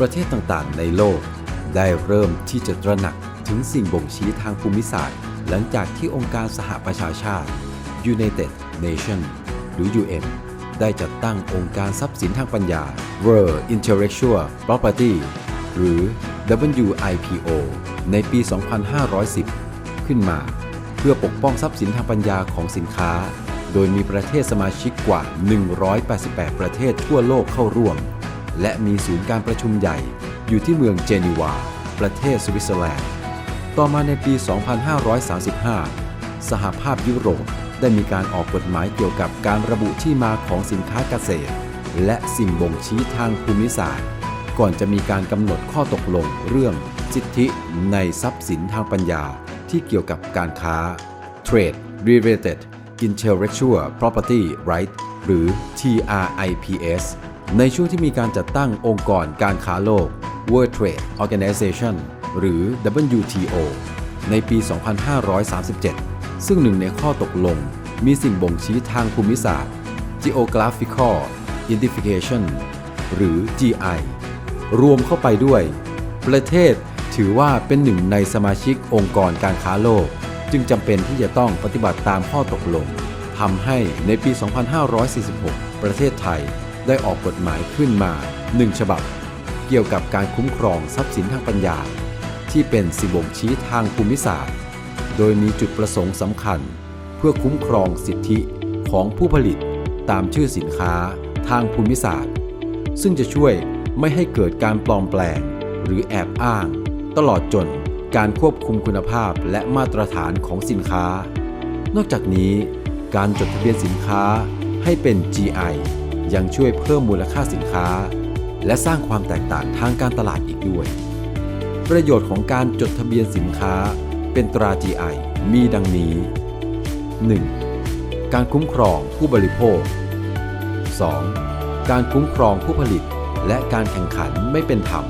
ประเทศต่างๆ ในโลก ได้เริ่มที่จะตระหนักถึงสิ่งบ่งชี้ทางภูมิศาสตร์ หลังจากที่องค์การสหประชาชาติ United Nations หรือ UN ได้จัดตั้งองค์การทรัพย์สินทางปัญญา World Intellectual Property หรือ WIPO ในปี 2510 ขึ้นมา เพื่อปกป้องทรัพย์สินทางปัญญาของสินค้า โดยมีประเทศสมาชิกกว่า 188 ประเทศทั่วโลกเข้าร่วม และมีศูนย์การประชุมใหญ่อยู่ที่เมืองเจนีวา ประเทศสวิตเซอร์แลนด์ ต่อมาในปี 2535 สหภาพยุโรปได้มีการออกกฎหมายเกี่ยวกับการระบุที่มาของสินค้าเกษตร และสิ่งบ่งชี้ทางภูมิศาสตร์ ก่อนจะมีการกำหนดข้อตกลงเรื่องสิทธิในทรัพย์สินทางปัญญาที่เกี่ยวกับการค้า Trade Related Intellectual Property Right หรือ TRIPS ในช่วงที่มีการจัดตั้งองค์กรการค้าโลก World Trade Organization หรือ WTO ในปี 2537 ซึ่งหนึ่งในข้อตกลง มีสิ่งบ่งชี้ทางภูมิศาสตร์ Geographical Identification หรือ GI รวมเข้าไปด้วย ประเทศถือว่าเป็นหนึ่งในสมาชิกองค์กรการค้าโลก จึงจำเป็นที่จะต้องปฏิบัติตามข้อตกลงทำให้ในปี 2546 ประเทศไทย ได้ออกกฎหมายขึ้นมา1ฉบับ เกี่ยวกับการคุ้มครองทรัพย์สินทางปัญญา ที่เป็นสิบ่งชี้ทางภูมิศาสตร์ โดยมีจุดประสงค์สำคัญ เพื่อคุ้มครองสิทธิของผู้ผลิตตามชื่อสินค้าทางภูมิศาสตร์ ซึ่งจะช่วยไม่ให้เกิดการปลอมแปลง หรือแอบอ้าง ตลอดจนการควบคุมคุณภาพและมาตรฐานของสินค้า นอกจากนี้ การจดทะเบียนสินค้าให้เป็น GI ยังช่วยเพิ่มมูลค่าสินค้า และสร้างความแตกต่างทางการตลาดอีกด้วย ประโยชน์ของการจดทะเบียนสินค้าเป็นตรา GI มีดังนี้ 1. การคุ้มครองผู้บริโภค 2. การคุ้มครองผู้ผลิต และการแข่งขันไม่เป็นธรรม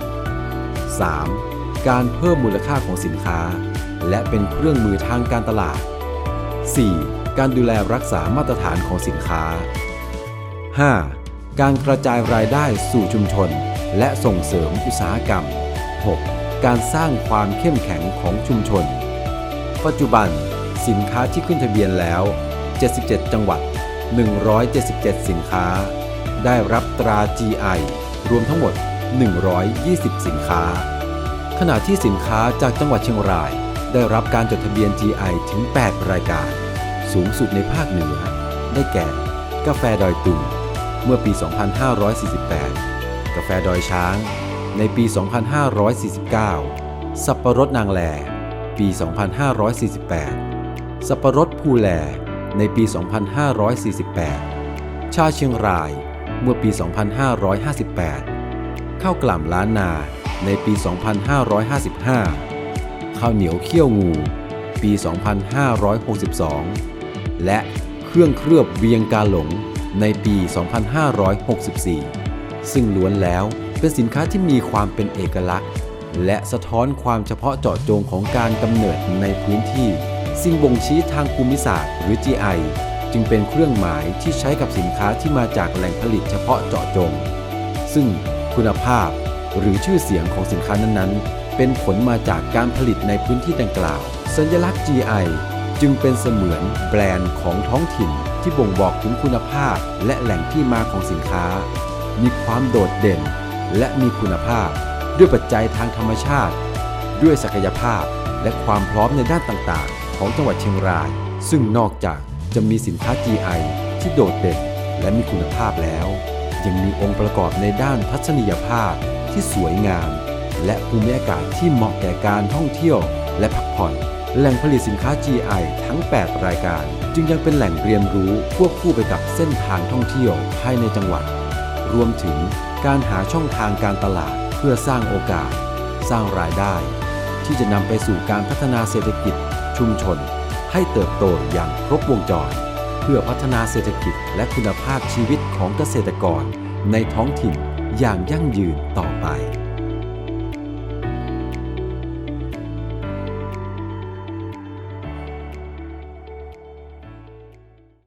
3. การเพิ่มมูลค่าของสินค้า และเป็นเครื่องมือทางการตลาด 4. การดูแลรักษามาตรฐานของสินค้า 5. การกระจายรายได้สู่ชุมชน และส่งเสริมอุตสาหกรรม 6. การสร้างความเข้มแข็งของชุมชน ปัจจุบัน สินค้าที่ขึ้นทะเบียนแล้ว 77 จังหวัด 177 สินค้า ได้รับตรา GI รวมทั้งหมด 120 สินค้า ขณะที่สินค้าจากจังหวัดเชียงราย ได้รับการจดทะเบียน GI ถึง 8 รายการ สูงสุดในภาคเหนือ ได้แก่ กาแฟดอยตุง เมื่อปี 2548 กาแฟดอยช้าง ในปี 2549 สับปะรดนางแล ปี 2548 สับปะรดภูแล ในปี 2548 ชาเชียงราย เมื่อปี 2558 ข้าวกล่ำล้านนาในปี 2555 ข้าวเหนียวเขี้ยวงู ปี 2562 และเครื่องเคลือบเวียงกาหลง ในปี 2564 ซึ่งล้วนแล้วเป็นสินค้าที่มีความเป็นเอกลักษณ์ และสะท้อนความเฉพาะเจาะจงของการกำเนิดในพื้นที่สิ่งบ่งชี้ทางภูมิศาสตร์หรือ GI จึงเป็นเครื่องหมายที่ใช้กับสินค้าที่มาจากแหล่งผลิตเฉพาะเจาะจง ซึ่งคุณภาพหรือชื่อเสียงของสินค้านั้นๆ เป็นผลมาจากการผลิตในพื้นที่ดังกล่าว สัญลักษณ์ GI จึงเป็นเสมือนแบรนด์ของท้องถิ่น ที่บ่งบอกถึงคุณภาพและแหล่งที่มาของสินค้า มีความโดดเด่น และมีคุณภาพ ด้วยปัจจัยทางธรรมชาติ ด้วยศักยภาพและความพร้อมในด้านต่างๆ ของจังหวัดเชียงราย ซึ่งนอกจากจะมีสินค้า GI ที่โดดเด่นและมีคุณภาพแล้ว ยังมีองค์ประกอบในด้านทัศนียภาพที่สวยงาม และภูมิอากาศที่เหมาะแก่การท่องเที่ยวและพักผ่อน แหล่งผลิตสินค้า GI ทั้ง 8 รายการ จึงยังเป็นแหล่งเรียนรู้ควบคู่ไปกับเส้นทางท่องเที่ยวภายในจังหวัด รวมถึงการหาช่องทางการตลาดเพื่อสร้างโอกาส สร้างรายได้ ที่จะนำไปสู่การพัฒนาเศรษฐกิจ ชุมชน ให้เติบโตอย่างครบวงจร เพื่อพัฒนาเศรษฐกิจและคุณภาพชีวิตของเกษตรกร ในท้องถิ่นอย่างยั่งยืนต่อไป